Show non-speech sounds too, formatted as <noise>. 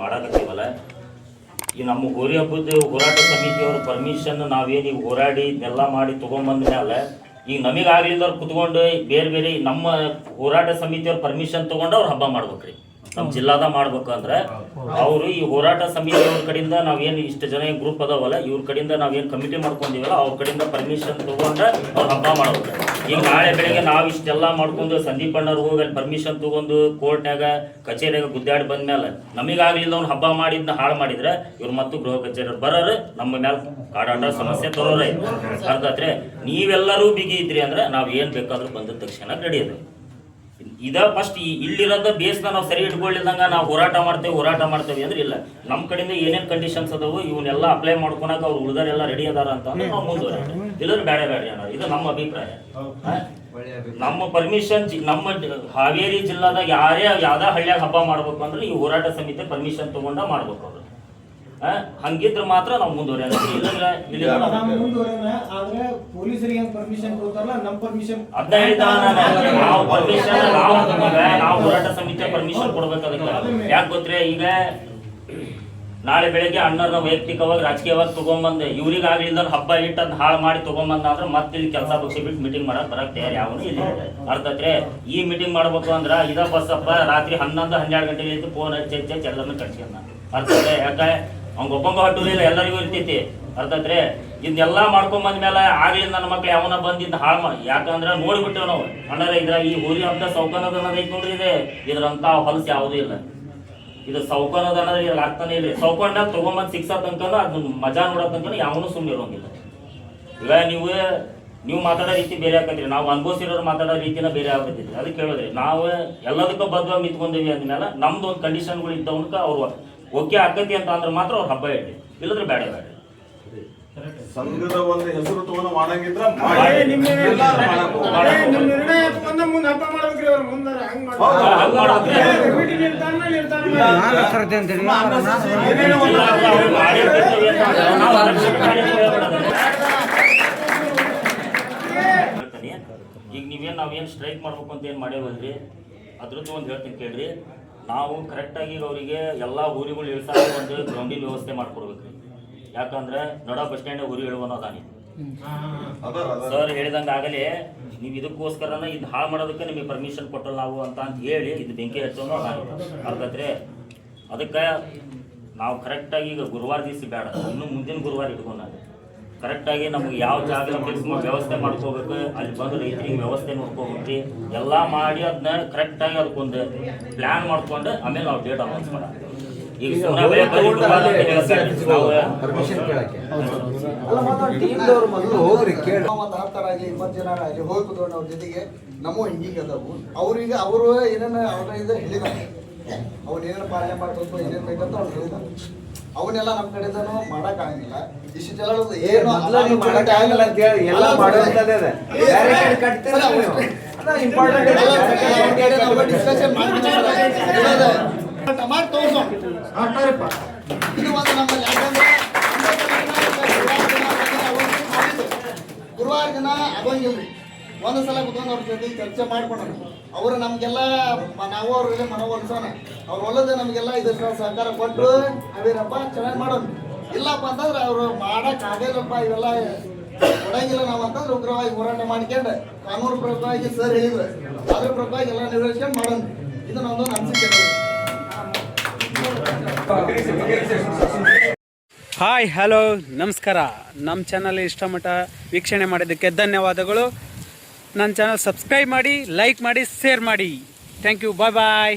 ಮಾಡಾಕತ್ತೀವಲ್ಲ? ಈ ನಮ್ಮ ಗೋರಿ ಹಬ್ಬದ ಹೋರಾಟ ಸಮಿತಿಯವ್ರ ಪರ್ಮಿಷನ್ ನಾವೇನು ಈಗ ಹೋರಾಡಿ ಇದನ್ನೆಲ್ಲ ಮಾಡಿ ತೊಗೊಂಬಂದ ಮೇಲೆ ಈಗ ನಮಗೆ ಕುತ್ಕೊಂಡು ಬೇರೆ ಬೇರೆ ನಮ್ಮ ಹೋರಾಟ ಸಮಿತಿಯವ್ರ ಪರ್ಮಿಷನ್ ತೊಗೊಂಡು ಅವ್ರು ಹಬ್ಬ ಮಾಡ್ಬೇಕ್ರಿ. ನಮ್ಮ ಜಿಲ್ಲಾದ ಮಾಡ್ಬೇಕಂದ್ರೆ ಅವರು ಈ ಹೋರಾಟ ಸಮಿತಿಯವ್ರ ಕಡೆಯಿಂದ ನಾವೇನು ಇಷ್ಟು ಜನ ಗ್ರೂಪ್ ಅದಾವಲ್ಲ, ಇವ್ರ ಕಡೆಯಿಂದ ನಾವೇನು ಕಮಿಟಿ ಮಾಡ್ಕೊಂಡಿವಲ್ಲ, ಅವ್ರ ಕಡೆಯಿಂದ ಪರ್ಮಿಷನ್ ತಗೊಂಡ್ರೆ ಅವ್ರು ಹಬ್ಬ ಮಾಡ್ಬೇಕು. ಈಗ ನಾಳೆ ಬೆಳಿಗ್ಗೆ ನಾವು ಇಷ್ಟೆಲ್ಲ ಮಾಡ್ಕೊಂಡು ಸಂದೀಪ್ ಅಣ್ಣವ್ರು ಹೋಗಿ ಅಲ್ಲಿ ಪರ್ಮಿಷನ್ ತಗೊಂಡು ಕೋರ್ಟ್ನಾಗ ಕಚೇರಿಯಾಗ ಗುದ್ದಾಡಿ ಬಂದ್ಮೇಲೆ ನಮಗಾಗ್ಲಿಲ್ಲ ಅವ್ನು ಹಬ್ಬ ಮಾಡಿದ್ನ ಹಾಳು ಮಾಡಿದ್ರೆ ಇವ್ರು ಮತ್ತು ಗೃಹ ಕಚೇರಿ ಬರೋರು ನಮ್ಮ ಮೇಲೆ ಕಾಡಾಟ ಸಮಸ್ಯೆ ತರೋರೇ. ಅರ್ಥಾತ್ರೆ ನೀವೆಲ್ಲರೂ ಬಿಗಿ ಇದ್ರಿ ಅಂದ್ರೆ ನಾವು ಏನು ಬೇಕಾದ್ರೂ ಬಂದ ತಕ್ಷಣ ರೆಡಿ ಅದ ಇದ ಫಸ್ಟ್ ಇಲ್ಲಿರೋದ ಬೇಸ್ನ ನಾವು ಸರಿ ಇಟ್ಕೊಳ್ಳಿದಂಗ ನಾವು ಹೋರಾಟ ಮಾಡ್ತೇವೆ ಹೋರಾಟ ಮಾಡ್ತೇವೆ ಅಂದ್ರೆ ಇಲ್ಲ. ನಮ್ಮ ಕಡೆಯಿಂದ ಏನೇನು ಕಂಡೀಷನ್ಸ್ ಅದಾವು ಇವನ್ನೆಲ್ಲ ಅಪ್ಲೈ ಮಾಡ್ಕೊಳಕ ಅವ್ರು ಉಳಿದಾರೆಲ್ಲ ರೆಡಿ ಅದಾರ ಅಂತ ಅಂದ್ರೆ ನಾವು ಮುಂದುವರೆ ಇಲ್ಲದ್ರೆ ಬೇಡ ಬೇಡ ಅಣ್ಣ ಇದು ನಮ್ಮ ಅಭಿಪ್ರಾಯ? ನಮ್ಮ ಪರ್ಮಿಷನ್ ನಮ್ಮ ಹಾವೇರಿ ಜಿಲ್ಲಾದಾಗ ಯಾರೇ ಯಾವ್ದೇ ಹಳ್ಳಿಯಾಗ ಹಬ್ಬ ಮಾಡ್ಬೇಕು ಅಂದ್ರೆ ಈ ಹೋರಾಟ ಸಮಿತಿ ಪರ್ಮಿಷನ್ ತಗೊಂಡ ಮಾಡ್ಬೇಕು. ಹಂಗಿದ್ರೆ ಮಾತ್ರ ನಾವು ಮುಂದುವರಿಯೋಣ <coughs> ಇಲ್ಲಂದ್ರೆ ಇಲ್ಲಿ ನಾವು ಮುಂದುವರೆಯೋಣ ಆದ್ರೆ ಪೊಲೀಸರಿಗೆ ಏನ್ ಪರ್ಮಿಷನ್ ಕೊಡ್ತಾರಲ್ಲ ನಮ್ ಪರ್ಮಿಷನ್ ಅದ್ನ ಹೇಳ್ತಾ ನಾನು. ನಾವು ಪರ್ಮಿಷನ್ ನಾವು ಈಗ ನಾವು ಹೋರಾಟ ಸಮಿತಿ ಪರ್ಮಿಷನ್ ಕೊಡ್ಬೇಕು ಅದಕ್ಕೆ ಯಾಕೆ ಗೊತ್ತ್ರೆ ಈಗ ನಾಳೆ ಬೆಳಗ್ಗೆ ಅಣ್ಣರ್ನ ವೈಯಕ್ತಿಕವಾಗಿ ರಾಜಕೀಯವಾಗಿ ತಗೊಂಬಂದೆ ಇವ್ರಿಗೆ ಆಗ್ಲಿಲ್ಲ ಹಬ್ಬ ಇಟ್ಟ ಅದ್ ಹಾಳು ಮಾಡಿ ತಗೊಂಬಂದ ಅಂದ್ರೆ ಮತ್ತೆ ಇಲ್ಲಿ ಕೆಲಸ ಪಕ್ಷ ಬಿಟ್ಟು ಮೀಟಿಂಗ್ ಮಾಡಕ್ ಬರಕ್ ತಯಾರಿ. ಯಾವನು ಇಲ್ಲ ಅರ್ಥತ್ರೆ ಈ ಮೀಟಿಂಗ್ ಮಾಡ್ಬೇಕು ಅಂದ್ರ ಇದ ಬಸ್ಸಪ್ಪ ರಾತ್ರಿ ಹನ್ನೊಂದು ಹನ್ನೆರಡು ಗಂಟೆಗೆ ಇತ್ತು ಫೋನ್ ಹಚ್ಚಿ ಹಚ್ಚಿ ಹಚ್ಚಿ ಎಲ್ಲರನ್ನ ಕಟ್ಸ್ಕೊಂಡ ಅರ್ಥತ್ರೆ ಯಾಕೆ? ಒಬ್ಬಂಗ ಹಟ್ಟುದಿಲ್ಲ ಎಲ್ಲರಿಗೂ ಇರ್ತೈತಿ. ಅರ್ಥತ್ರೆ ಇದನ್ನೆಲ್ಲ ಮಾಡ್ಕೊಂಡ್ ಬಂದ್ಮೇಲೆ ಆಗ್ಲಿ ನನ್ನ ಮಕ್ಳು ಯಾವನ ಬಂದಿದ್ದು ಹಾಳು ಮಾಡಿ ಯಾಕಂದ್ರೆ ನೋಡ್ಬಿಟ್ಟೇವ್ ನಾವು. ಅಣ್ಣರ ಇದ್ರ ಈ ಊರಿ ಅಂತ ಸೌಕರ್ಯದ ನೋಡ್ರಿ ಇದೆ. ಇದ್ರಂತ ಹೊಲಸು ಯಾವುದೂ ಇಲ್ಲ. ಇದು ಸೌಕರ್ಯದ ಅನ್ನೋದ್ರ ಇಲ್ಲ ಆಗ್ತಾನೆ ಇಲ್ಲ ಸೌಕರ್ಯ ತಗೊಂಬಂದ್ ಸಿಕ್ಸೋ ತನಕ ಅದನ್ನ ಮಜಾ ನೋಡೋ ತನಕ ಯಾವನು ಸುಮ್ಮನೆ ಇರೋಂಗಿಲ್ಲ ಈಗ ನೀವು ನೀವು ಮಾತಾಡೋ ರೀತಿ ಬೇರೆ ಆಗತ್ತೀರಿ ನಾವು ಅನುಭವಿಸಿರೋರು ಮಾತಾಡೋ ರೀತಿನ ಬೇರೆ ಆಗತ್ತೈತಿ ಅದಕ್ಕೆ ಹೇಳಿದ್ರಿ, ನಾವು ಎಲ್ಲದಕ್ಕೂ ಬದ್ವಾಗಿ ನಿಂತ್ಕೊಂಡಿವಿ ಅಂದ್ಮೇಲೆ ನಮ್ದು ಒಂದು ಕಂಡೀಷನ್ಗಳು ಇದ್ದವನ್ಕ ಅವ್ರು ಓಕೆ ಆಕತಿ ಅಂತ ಅಂದ್ರೆ ಮಾತ್ರ ಅವ್ರು ಹಬ್ಬ ಇಡ್ಲಿ ಇಲ್ಲದ್ರೆ ಬೇಡ ಬೇಡ. ಸಂಘದ ಒಂದು ಹೆಸರು ತಗೊಂಡು ಮಾಡಂಗಿದ್ರೆ. ಈಗ ನೀವೇನು ನಾವೇನು ಸ್ಟ್ರೈಕ್ ಮಾಡ್ಬೇಕು ಅಂತ ಏನು ಮಾಡೇವಲ್ರಿ ಅದ್ರದ್ದು ಒಂದು ಹೇಳ್ತೀನಿ ಕೇಳ್ರಿ. ನಾವು ಕರೆಕ್ಟಾಗಿ ಅವರಿಗೆ ಎಲ್ಲ ಊರಿಗಳು ಇಳಿಸಾಕ ಒಂದು ಗ್ರೌಂಡಿನ ವ್ಯವಸ್ಥೆ ಮಾಡ್ಕೊಡ್ಬೇಕ್ರಿ. ಯಾಕಂದ್ರೆ ನಡ ಬಸ್ ಸ್ಟ್ಯಾಂಡ್ ಊರಿಗೆ ಇಳುವನೋ ಅದಾನಿ ಅದಾರ, ಅದಾರ. ಸರ್ ಹೇಳಿದಂಗೆ ಆಗಲೇ ನೀವು ಇದಕ್ಕೋಸ್ಕರನ ಇದು ಹಾಳು ಮಾಡೋದಕ್ಕೆ ನಿಮಗೆ ಪರ್ಮಿಷನ್ ಕೊಟ್ಟಲ್ಲ ನಾವು ಅಂತ ಅಂತ ಹೇಳಿ ಇದು ಬೆಂಕಿ ಹಚ್ಚೋನು ಅರ್ಧತ್ರೆ ಅದಕ್ಕೆ ನಾವು ಕರೆಕ್ಟಾಗಿ ಈಗ ಗುರುವಾರ ದಿವಸ ಬೇಡ ಇನ್ನು ಮುಂದಿನ ಗುರುವಾರ ಇಟ್ಕೊಂಡಾಗ. ಕರೆಕ್ಟಾಗಿ ನಮ್ಗೆ ಯಾವ ಜಾಗ ವ್ಯವಸ್ಥೆ ಮಾಡ್ಕೋಬೇಕು ಅಲ್ಲಿ ಬಂದು ರೈತರಿಗೆ ವ್ಯವಸ್ಥೆ ನೋಡ್ಕೋಬೇಕು ಎಲ್ಲ ಮಾಡಿ ಅದನ್ನ ಕರೆಕ್ಟಾಗಿ ಅದಕ್ಕೊಂದು ಪ್ಲ್ಯಾನ್ ಮಾಡ್ಕೊಂಡು ಆಮೇಲೆ ನಾವು ಡೇಟ್ ಅನೌನ್ಸ್ ಮಾಡೋಣ ಈಗ ಮೊದಲು ಹೋಗ್ರಿ ಕೇಳಿ. ಒಂದು ಹತ್ತರಾಗಲಿ ಇಪ್ಪತ್ತು ಜನ ಆಗಲಿ ಹೋಗಿ ಕುತ್ಕೊಂಡು ಅವ್ರ ಜೊತೆಗೆ ನಮ್ಮ ಹಿಂಗಿಗೆ ಅದಾವು. ಅವ್ರಿಗೆ ಅವರು ಏನೇನು ಅವ್ರ ಇದ್ರೆ ಹೇಳಿದಾರೆ ಅವ್ರು ಏನೇನು ಪಾಲನೆ ಮಾಡ್ಬೇಕು ಏನೇನು ಬೇಕಂತ ಅವ್ರು ಹೇಳಿದಾರೆ ಅವನ್ನೆಲ್ಲ ನಮ್ಮ ಕಡೆಯಿಂದನೂ ಮಾಡಕ್ ಆಗಂಗಿಲ್ಲ. ಇಷ್ಟು ಜನ ಏನು ಆಗಲ್ಲ ಅಂತ ಹೇಳಿ ಎಲ್ಲ ಕಟ್ತೀರ ನೀವು. ಅದು ಇದೆ. ಡಿಸ್ಕಷನ್ ಟಮಾಟ್ ಇದು ಒಂದು ನಮ್ಮಲ್ಲಿ ಯಾಕಂದ್ರೆ ಗುರುವಾರ ದಿನ ಆಗಂಗಿಲ್ರಿ ಒಂದು ಸಲ ಕುತ್ಕೊಂಡು ಅವ್ರ ಜೊತೆ ಚರ್ಚೆ ಮಾಡ್ಕೊಂಡ್ರು. ಅವರು ನಮಗೆಲ್ಲ ನಾವು ಅವ್ರಿಗೆ ಮನವೊಲಿಸೋಣ. ಅವ್ರ ಹೊಲದ ನಮಗೆಲ್ಲ ಇದ್ರ ಸಹಕಾರ ಕೊಟ್ಟು ಅವೇನಪ್ಪ ಚೆನ್ನಾಗಿ ಮಾಡೋಣ ಇಲ್ಲಪ್ಪ ಅಂತಂದ್ರೆ ಅವರು ಮಾಡಕ್ ಆಗಲ್ಲಪ್ಪ ಇವೆಲ್ಲ ಕೊಡಂಗಿಲ್ಲ ನಾವು ಅಂತಂದ್ರೆ ಉಗ್ರವಾಗಿ ಹೋರಾಟ ಮಾಡ್ಕೊಂಡು ಕಾನೂನು ಪ್ರಕಾರವಾಗಿ ಸರ್ ಹೇಳಿದ್ರು. ಅದ್ರ ಪ್ರಕಾರ ಎಲ್ಲ ನಿರ್ವಹಿಸ್ಕೊಂಡು ಮಾಡೋಣ. ಇದು ನಮ್ದು ಅನಿಸಿಕೆ. ಹಾಯ್, ಹಲೋ, ನಮಸ್ಕಾರ. ನಮ್ಮ ಚಾನಲ್ ಇಷ್ಟಮಟ್ಟ ವೀಕ್ಷಣೆ ಮಾಡಿದ್ದಕ್ಕೆ ಧನ್ಯವಾದಗಳು. ನನ್ನ ಚಾನಲ್ ಸಬ್ಸ್ಕ್ರೈಬ್ ಮಾಡಿ ಲೈಕ್ ಮಾಡಿ ಶೇರ್ ಮಾಡಿ. Thank you bye bye